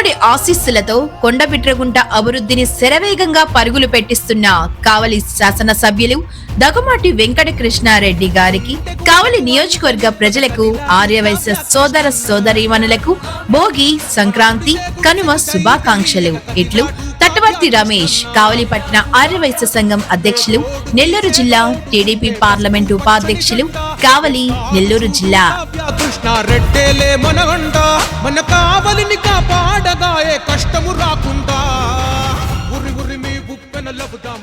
కృష్ణుడి ఆశీస్సులతో కొండబిట్రగుంట అభివృద్ధిని శరవేగంగా పరుగులు పెట్టిస్తున్న కావలి శాసనసభ్యులు దగుమాటి వెంకట కృష్ణారెడ్డి గారికి కావలి నియోజకవర్గ ప్రజలకు ఆర్యవైశ్య సోదర సోదరీమణులకు భోగి సంక్రాంతి కనుమ శుభాకాంక్షలు. ఇట్లు తట్టవర్తి రమేష్ కావలిపట్న ఆర్యవైశ్య సంఘం అధ్యక్షులు నెల్లూరు జిల్లా టీడీపీ పార్లమెంటు ఉపాధ్యక్షులు కావలి నెల్లూరు జిల్లా. కృష్ణ రెడ్డేలే మనగండ మన కావలిని కాపాడగా ఏ కష్టము రాకుండా. ఉరి ఉరి మీ ఉప్పెన లబుదాం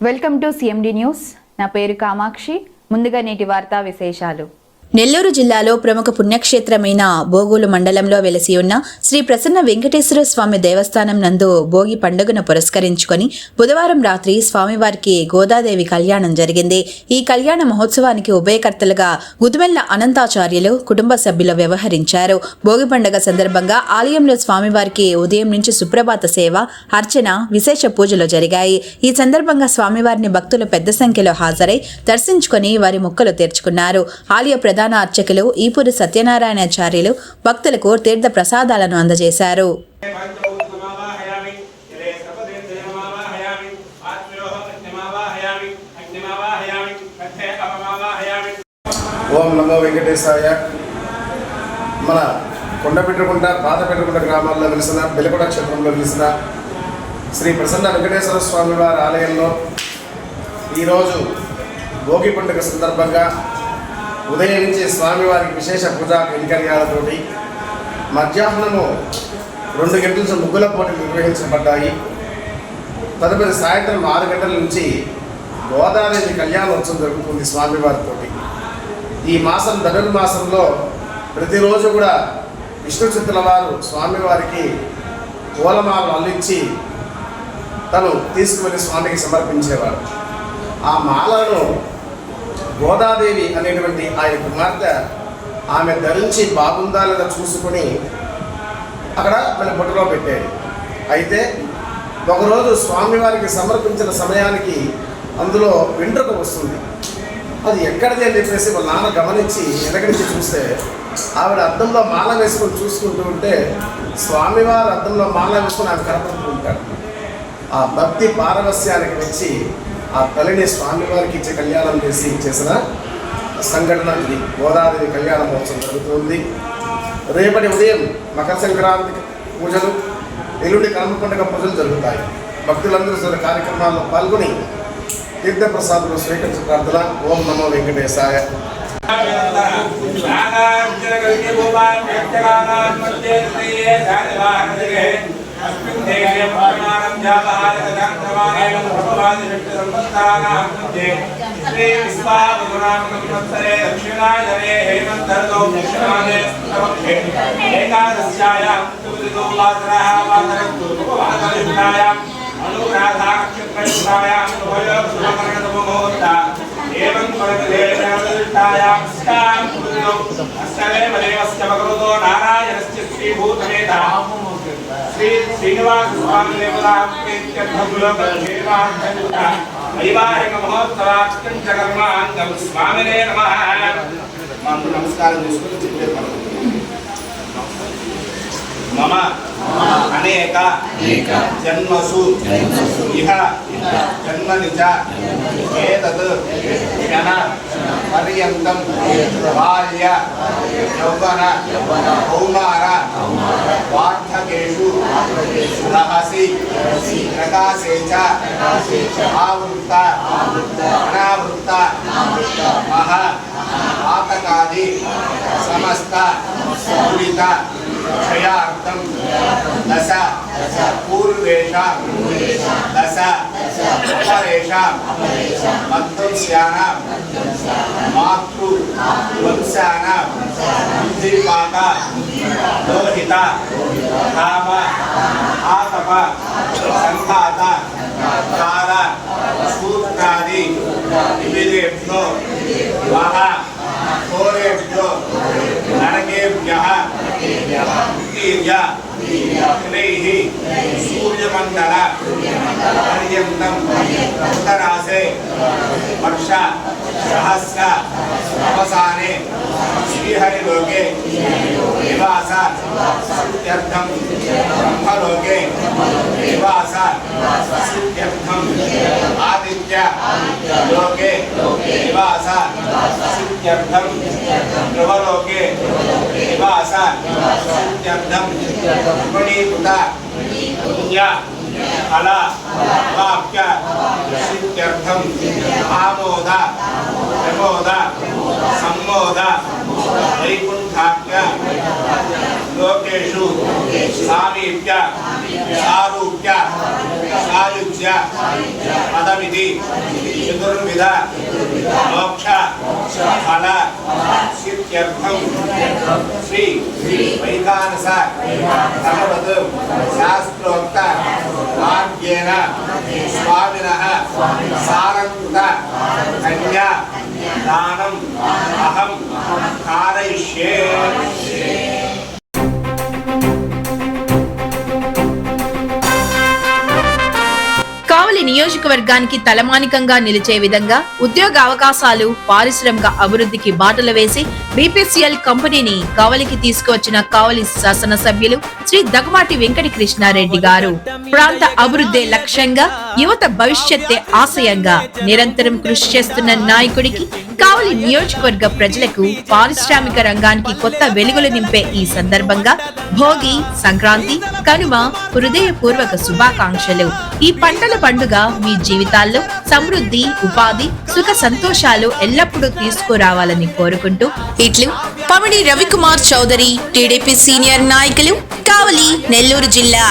వెల్కమ్ టు సిఎండి న్యూస్. నా పేరు కామాక్షి. ముందుగా నేటి వార్తా విశేషాలు. నెల్లూరు జిల్లాలో ప్రముఖ పుణ్యక్షేత్రమైన బోగోలు మండలంలో వెలసి ఉన్న శ్రీ ప్రసన్న వెంకటేశ్వర స్వామి దేవస్థానం నందు భోగి పండుగను పురస్కరించుకొని బుధవారం రాత్రి స్వామివారికి గోదాదేవి కళ్యాణం జరిగింది. ఈ కళ్యాణ మహోత్సవానికి ఉభయకర్తలుగా గుదుమెల్ల అనంతాచార్యులు కుటుంబ సభ్యులు వ్యవహరించారు. భోగి పండుగ సందర్భంగా ఆలయంలో స్వామివారికి ఉదయం నుంచి సుప్రభాత సేవ అర్చన విశేష పూజలు జరిగాయి. ఈ సందర్భంగా స్వామివారిని భక్తులు పెద్ద సంఖ్యలో హాజరై దర్శించుకొని వారి మొక్కలు తీర్చుకున్నారు. ఆలయ ప్రధాన ప్రధాన అర్చకులు ఈపూరి సత్యనారాయణాచార్యులు భక్తులకు తీర్థ ప్రసాదాలను అందజేశారు. పంచభూతమావాహయామి యదే సర్వదేశమావాహయామి ఆత్మయోః అగ్నిమావాహయామి ఓం నమో వెంకటేశాయ. మన కొండపెట్టుకుంట పాతపెట్టుకుంట గ్రామాల్లో వెలిసిన బెలకొండ క్షేత్రంలో వెలిసిన శ్రీ ప్రసన్న వెంకటేశ్వర స్వామి వారి ఆలయంలో ఈరోజు భోగి పండుగ సందర్భంగా ఉదయం నుంచి స్వామివారికి విశేష పూజా కైంకర్యాలతోటి మధ్యాహ్నము రెండు గంటల నుంచి ముగ్గుల పోటీలు నిర్వహించబడ్డాయి. తదుపరి సాయంత్రం ఆరు గంటల నుంచి గోదావరి కళ్యాణోత్సవం జరుగుతుంది స్వామివారితోటి. ఈ మాసం ధనుర్మాసంలో ప్రతిరోజు కూడా విష్ణు చిత్తుల వారు స్వామివారికి పూలమాలను అల్లించి తను తీసుకువెళ్ళి స్వామికి సమర్పించేవారు. ఆ మాలను గోదాదేవి అనేటువంటి ఆయన కుమార్తె ఆమె ధరించి బాగుందా లేదా చూసుకొని అక్కడ మన బుట్టలో పెట్టాడు. అయితే ఒకరోజు స్వామివారికి సమర్పించిన సమయానికి అందులో వెంట్రుక వస్తుంది. అది ఎక్కడిది అని చెప్పేసి వాళ్ళ నాన్న గమనించి వెనకడించి చూస్తే ఆవిడ అద్దంలో మాల వేసుకొని చూసుకుంటూ ఉంటే స్వామివారు అద్దంలో మాల వేసుకొని ఆమె కనపడుతూ ఉంటాడు ఆ భక్తి పారవస్యానికి వచ్చి ఆ తల్లిని స్వామివారికి ఇచ్చే కళ్యాణం చేసి చేసిన సంఘటన ఇది. గోదావరి కళ్యాణ మహోత్సవం జరుగుతుంది. రేపటి ఉదయం మకర సంక్రాంతి పూజలు ఎల్లుండి కర్మ పండుగ పూజలు జరుగుతాయి. భక్తులందరూ సరే కార్యక్రమాల్లో పాల్గొని తీర్థప్రసాదులు స్వీకరించిన ప్రార్థన. ఓం నమో వెంకటేశాయ. సంధ్యాపహారగదాంతమానేయం భగవాన్ శక్తి సంపత్తానాం మధ్యే శ్రీ విశ్వావధునామకం సంవత్సరే దక్షిణాయనే హేమంతరదో దక్షిణాదే సమక్షే ఏకాదశ్యాయాం తుదితో వాసరః వాసరం వాసరయుక్తాయాం శ్రీ శ్రీనివాస స్వామి వైవాహిక స్వామినే నమ. నమస్కారం చేసుకుని చెప్పే మమ అనేక జన్మసు ఇహ జన్మని చ ఏతత్ క్షణ పర్యంతం బాల్య యౌవన కౌమార వార్ధకేషు రహసి ప్రకాశే చ ఆవృత్త అనావృత్త మహ ఆతకాది సమస్త పూరిత క్షయార్థం దశ పూర్వేషాం దశ అపరేష మధ్వంస్యాన మాతృ पुरुषाणां बुद्धिपाका लोहिता काम आतप संघात कार सूत्रादि विविधेभ्यो वः घोरेभ्यो नरकेभ्यः उत्तीर्य अग्नैः सूर्यमण्डल पर्यन्तं उत्तरासे वर्ष सहस्र अवसाने हरि लोके निवासात् सिद्ध्यर्थं ब्रह्मलोके निवासात् सिद्ध्यर्थम् आदित्य लोके निवासात् सिद्ध्यर्थं ध्रुवलोके निवासात् सिद्ध्यर्थं गुणीकृता पुण्या अला वाक्य सिद्ध्यर्थम् आमोद प्रमोद सम्मोद वैकुण्ठाख्या। लोकेषु सारूप्य सारूप्या पदमी पदमिति, चतुर्विध, मोक्ष, फल सिद्ध्यर्थं श्री वैखानस शास्त्रोक्त वाक्येन स्वामिनः सारङ्कृत कन्या, दानं। cara e cheia né? నియోజకవర్గానికి తలమానికంగా నిలిచే విధంగా ఉద్యోగ అవకాశాలు పారిశ్రామిక అభివృద్ధికి బాటలు వేసి బీపీసీఎల్ కంపెనీని కావలికి తీసుకువచ్చిన కావలి శాసనసభ్యులు శ్రీ దగమాటి వెంకట కృష్ణారెడ్డి గారు. ప్రాంత అభివృద్ధి లక్ష్యంగా యువత భవిష్యత్తే ఆశయంగా నిరంతరం కృషి చేస్తున్న నాయకుడికి కావలి నియోజకవర్గ ప్రజలకు పారిశ్రామిక రంగానికి కొత్త వెలుగులు నింపే ఈ సందర్భంగా భోగి సంక్రాంతి కనుమ హృదయపూర్వక శుభాకాంక్షలు. ఈ పంటల పండుగ మీ జీవితాల్లో సమృద్ధి ఉపాధి సుఖ సంతోషాలు ఎల్లప్పుడూ తీసుకురావాలని కోరుకుంటూ ఇట్లు పమిడి రవికుమార్ చౌదరి టీడీపీ సీనియర్ నాయకులు కావలి నెల్లూరు జిల్లా.